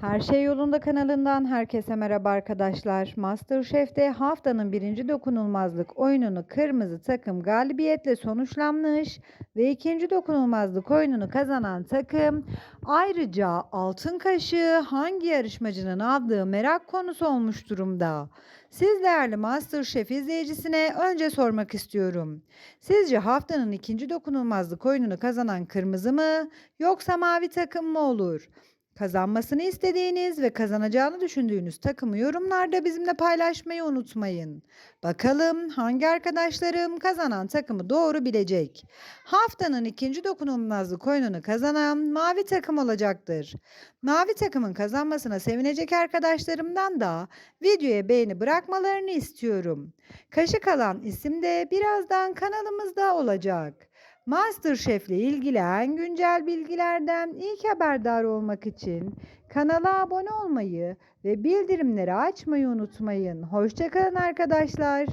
Her Şey Yolunda kanalından herkese merhaba arkadaşlar. MasterChef'te haftanın birinci dokunulmazlık oyununu kırmızı takım galibiyetle sonuçlanmış ve ikinci dokunulmazlık oyununu kazanan takım ayrıca altın kaşığı hangi yarışmacının aldığı merak konusu olmuş durumda. Siz değerli MasterChef izleyicisine önce sormak istiyorum. Sizce haftanın ikinci dokunulmazlık oyununu kazanan kırmızı mı yoksa mavi takım mı olur? Kazanmasını istediğiniz ve kazanacağını düşündüğünüz takımı yorumlarda bizimle paylaşmayı unutmayın. Bakalım hangi arkadaşlarım kazanan takımı doğru bilecek. Haftanın ikinci dokunulmazlık oyununu kazanan mavi takım olacaktır. Mavi takımın kazanmasına sevinecek arkadaşlarımdan da videoya beğeni bırakmalarını istiyorum. Kaşık alan isim de birazdan kanalımızda olacak. MasterChef ile ilgili en güncel bilgilerden ilk haberdar olmak için kanala abone olmayı ve bildirimleri açmayı unutmayın. Hoşçakalın arkadaşlar.